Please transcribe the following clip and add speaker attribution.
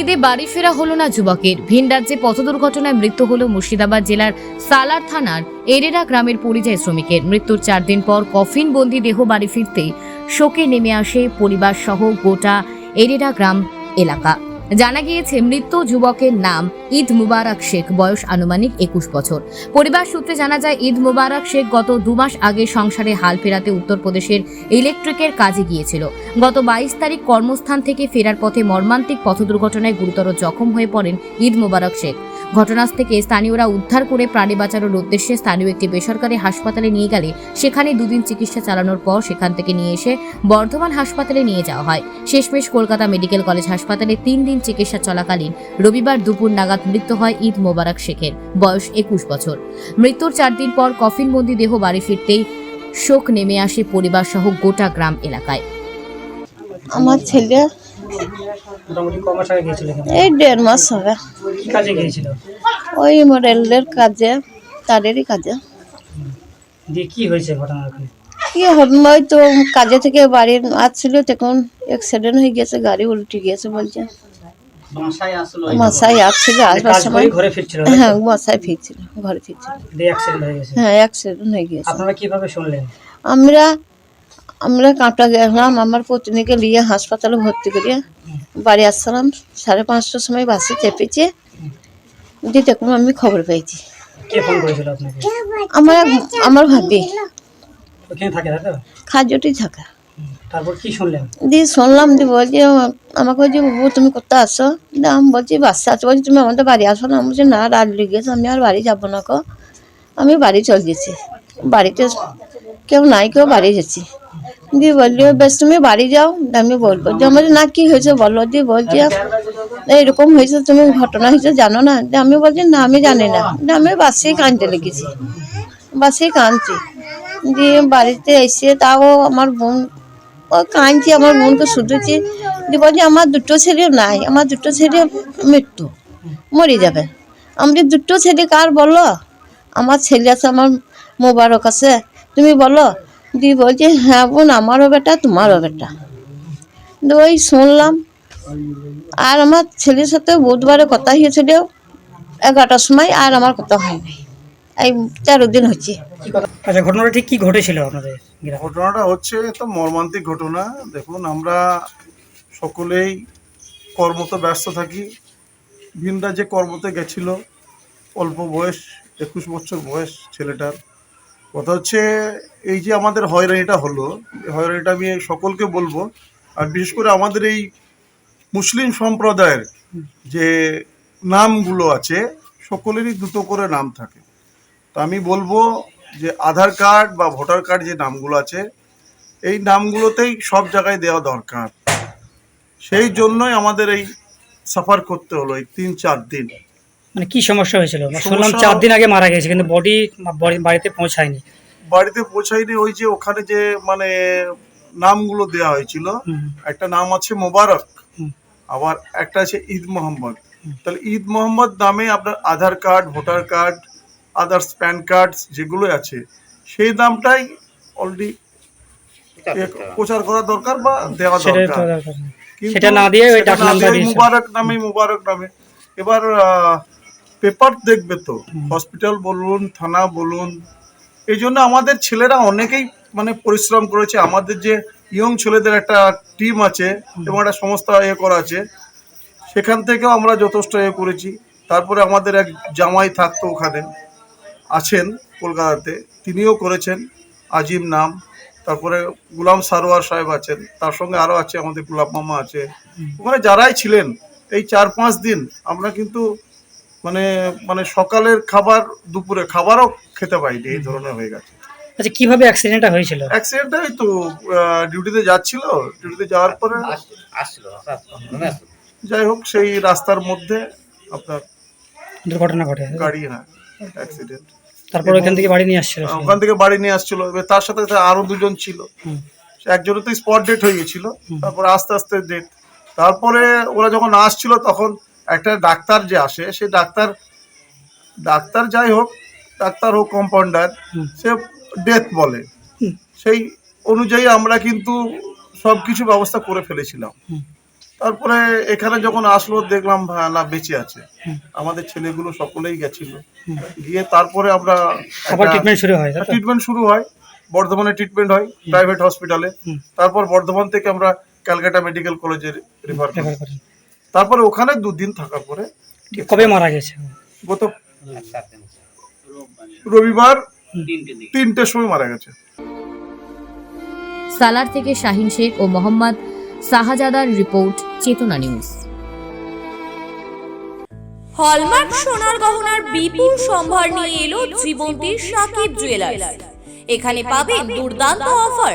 Speaker 1: ঈদে বাড়ি ফেরা হলো না যুবকের। ভিন রাজ্যে পথ দুর্ঘটনায় মৃত্যু হলো মুর্শিদাবাদ জেলার সালার থানার এরেরা গ্রামের পরিযায়ী শ্রমিকের। মৃত্যুর চার দিন পর কফিন বন্দি দেহ বাড়ি ফিরতে শোকে নেমে আসে পরিবার সহ গোটা এরেরা গ্রাম এলাকা। জানা গিয়েছে মৃত যুবকের নাম ঈদ মুবারক শেখ, বয়স আনুমানিক একুশ বছর। পরিবার সূত্রে জানা যায়, ঈদ মুবারক শেখ গত দুমাস আগে সংসারে হাল ফেরাতে উত্তরপ্রদেশের ইলেকট্রিকের কাজে গিয়েছিল। গত বাইশ তারিখ কর্মস্থান থেকে ফেরার পথে মর্মান্তিক পথ দুর্ঘটনায় গুরুতর জখম হয়ে পড়েন ঈদ মুবারক শেখ। ঘটনাস্থ থেকে স্থানীয়রা উদ্ধার করে প্রাণী বাঁচানোর উদ্দেশ্যে স্থানীয় একটি বেসরকারি হাসপাতালে নিয়ে গেলে। সেখানে দুদিন চিকিৎসা চালানোর পর সেখান থেকে নিয়ে এসে বর্ধমান হাসপাতালে নিয়ে যাওয়া হয়। শেষমেশ কলকাতা মেডিকেল কলেজ হাসপাতালে তিন দিন চিকিৎসা চলাকালীন রবিবার দুপুর নাগাদ মৃত্যু হয় ঈদ মোবারক শেখের, বয়স একুশ বছর। মৃত্যুর চার দিন পর কফিনবন্দি দেহ বাড়ি ফিরতেই শোক নেমে আসে পরিবার সহ গোটা গ্রাম এলাকায়।
Speaker 2: আমার ছেলে
Speaker 3: মোটামুটি ক মাস আগে গিয়েছিল
Speaker 2: এই দেড় মাস হবে।
Speaker 3: কি কাজে গিয়েছিল?
Speaker 2: ওই কাজে তাদেরই কাজে।
Speaker 3: দিয়ে কি হয়েছে ঘটনা ওখানে?
Speaker 2: কি হবে তো কাজে থেকে বাড়ি আসছিল তখন অ্যাক্সিডেন্ট হয়ে গেছে গাড়ি উল্টে গিয়েছে বলছে। মশাই আসছিল আসবার
Speaker 3: কাজ
Speaker 2: সময়
Speaker 3: ঘরে ফিরছিল
Speaker 2: হ্যাঁ মশাই ফিরছিল ঘরে ফিরছিল।
Speaker 3: অ্যাক্সিডেন্ট হয়ে গেছে?
Speaker 2: অ্যাক্সিডেন্ট হয়ে গিয়েছে।
Speaker 3: আপনারা কীভাবে শুনলেন?
Speaker 2: আমরা আমরা কাঁটা গেলাম আমার পত্নীকে নিয়ে হাসপাতালে ভর্তি করিয়ে বাড়ি আসলাম সাড়ে পাঁচটার সময় বাসে চেপেছে। দিয়ে তখন আমি খবর পেয়েছি। আমার আমার ভাবি। খাজটি থাকা। দিয়ে শুনলাম দিয়ে বলছি আমাকে বলছি বাবু তুমি কোথায় আসো দিয়ে আমি বলছি বাসে আছো। বলছি তুমি আমাদের বাড়ি আসো না? আমি বলছি না রাত লেগেছে আমি আর বাড়ি যাব না কো আমি বাড়ি চলে গেছি। বাড়িতে কেউ নাই, কেউ বাড়ি গেছি দিয়ে বললি, বেশ, তুমি বাড়ি যাও। আমি বলব যে আমার না কি হয়েছে বলো? দিয়ে বলছি এইরকম হয়েছে, তুমি ঘটনা হয়েছে, জানো না? দিয়ে আমি বলছি, না, আমি জানি না। আমি বাসেই কাঁদতে লেগেছি বাসেই কাঁদছি। দিয়ে বাড়িতে এসে তাও আমার বোন, ও কাঁদছি, আমার বোনকে শুধুছি দিয়ে বলছি, আমার দুটো ছেলে নাই, আমার দুটো ছেলে মৃত্যু, মরে যাবে। আমি দুটো ছেলে কার বলো? আমার ছেলে আছে, আমার মোবারক আছে। তুমি বলো? দিয়ে বলছি হ্যাঁ বোন আমারও বেটা তোমারও বেটা। ওই শুনলাম। আর আমার ছেলের সাথে বুধবারে কথা হয়েছিল এগারোটার সময় আর আমার কথা হয়নি। এই তেরো দিন হচ্ছে।
Speaker 3: কি আচ্ছা ঘটনাটা ঠিক কি ঘটেছিল আপনাদের?
Speaker 4: ঘটনাটা হচ্ছে তো মর্মান্তিক ঘটনা। দেখুন আমরা সকলেই কর্মতে ব্যস্ত থাকি। ভিন যে কর্মতে গেছিল অল্প বয়স একুশ বছর বয়স ছেলেটার। কথা হচ্ছে, এই যে আমাদের হয়রানিটা হলো হয়রানিটা আমি সকলকে বলব, আর বিশেষ করে আমাদের এই মুসলিম সম্প্রদায়ের যে নামগুলো আছে, সকলেরই দুটো করে নাম থাকে। তো আমি বলব যে আধার কার্ড বা ভোটার কার্ড যে নামগুলো আছে, এই নামগুলোতেই সব জায়গায় দেওয়া দরকার। সেই জন্যই আমাদের এই সাফার করতে হলো এই তিন চার দিন।
Speaker 3: মানে কি সমস্যা হয়েছিল? মানে শুনলাম চার দিন আগে মারা গেছে কিন্তু বডি বাড়িতে পৌঁছায়নি।
Speaker 4: বাড়িতে পৌঁছায়নি ওই যে ওখানে যে মানে নামগুলো দেওয়া হয়েছিল একটা নাম আছে মোবারক আবার একটা আছে ঈদ মোহাম্মদ। তাহলে ঈদ মোহাম্মদ নামে আপনার Aadhaar card voter card others PAN card যেগুলো আছে সেই নামটাই অলরেডি প্রচার করা দরকার। বা দেওয়া দরকার।
Speaker 3: সেটা না দিয়ে ওই ডাক
Speaker 4: দিয়ে। মুবারক নামে মুবারক নামে। এবার পেপার দেখবে তো হসপিটাল বলুন থানা বলুন। এই জন্য আমাদের ছেলেরা অনেকেই মানে পরিশ্রম করেছে। আমাদের যে ইয়ং ছেলেদের একটা টিম আছে এবং একটা সংস্থা ইয়ে করা আছে সেখান থেকেও আমরা যথেষ্ট ইয়ে করেছি। তারপরে আমাদের এক জামাই থাকতো ওখানে আছেন কলকাতাতে। তিনিও করেছেন আজিম নাম। তারপরে গুলাম সারোয়ার সাহেব আছেন তার সঙ্গে আরও আছে আমাদের গুলাব মামা আছে। ওখানে যারাই ছিলেন এই চার পাঁচ দিন আমরা কিন্তু মানে মানে সকালের খাবার দুপুরে খাবারও খেতে পাইনি এই ধরনের হয়ে গেছে।
Speaker 3: আচ্ছা কীভাবে অ্যাক্সিডেন্টটা হয়েছিল?
Speaker 4: অ্যাক্সিডেন্টটাই তো ডিউটিতে যাচ্ছিল ডিউটিতে যাওয়ার পরে যাই হোক সেই রাস্তার মধ্যে আপনার
Speaker 3: দুর্ঘটনা ঘটে
Speaker 4: গাড়ি হ্যাঁ অ্যাক্সিডেন্ট
Speaker 3: তারপর ওইখান থেকে বাড়ি নিয়ে আসছিল
Speaker 4: ওখান থেকে বাড়ি নিয়ে আসছিল। এবার তার সাথে সাথে আরও দুজন ছিল। একজনের তো স্পট ডেট হয়ে গেছিল। তারপরে আস্তে আস্তে ডেট তারপরে ওরা যখন আসছিল তখন একটা ডাক্তার যে আসে সে ডাক্তার ডাক্তার যাই হোক ডাক্তার হোক কম্পাউন্ডার সে ডেথ বলে। সেই অনুযায়ী আমরা কিন্তু সব কিছু ব্যবস্থা করে ফেলেছিলাম। তারপরে এখানে যখন আসলো দেখলাম না বেঁচে আছে। আমাদের ছেলেগুলো সকলেই গেছিল। গিয়ে তারপরে আমরা
Speaker 3: ট্রিটমেন্ট শুরু হয়
Speaker 4: ট্রিটমেন্ট শুরু হয়। বর্ধমানে ট্রিটমেন্ট হয় প্রাইভেট হসপিটালে তারপর বর্ধমান থেকে আমরা ক্যালকাটা মেডিকেল কলেজে রেফার করি। তারপরে ওখানে দুদিন থাকার পরে
Speaker 3: কবে মারা গেছে?
Speaker 4: গত রবিবার তিনটের সময় মারা গেছে।
Speaker 1: সালার থেকে শাহিন শেখ ও মোহাম্মদ শাহজাদার রিপোর্ট চেতনা নিউজ।
Speaker 5: হলমার্ক সোনার গহনার বিপুল সম্ভার নিয়ে এলো জীবন্তীর সাকিব জুয়েলার্স এখানে পাবেন দুর্দান্ত অফার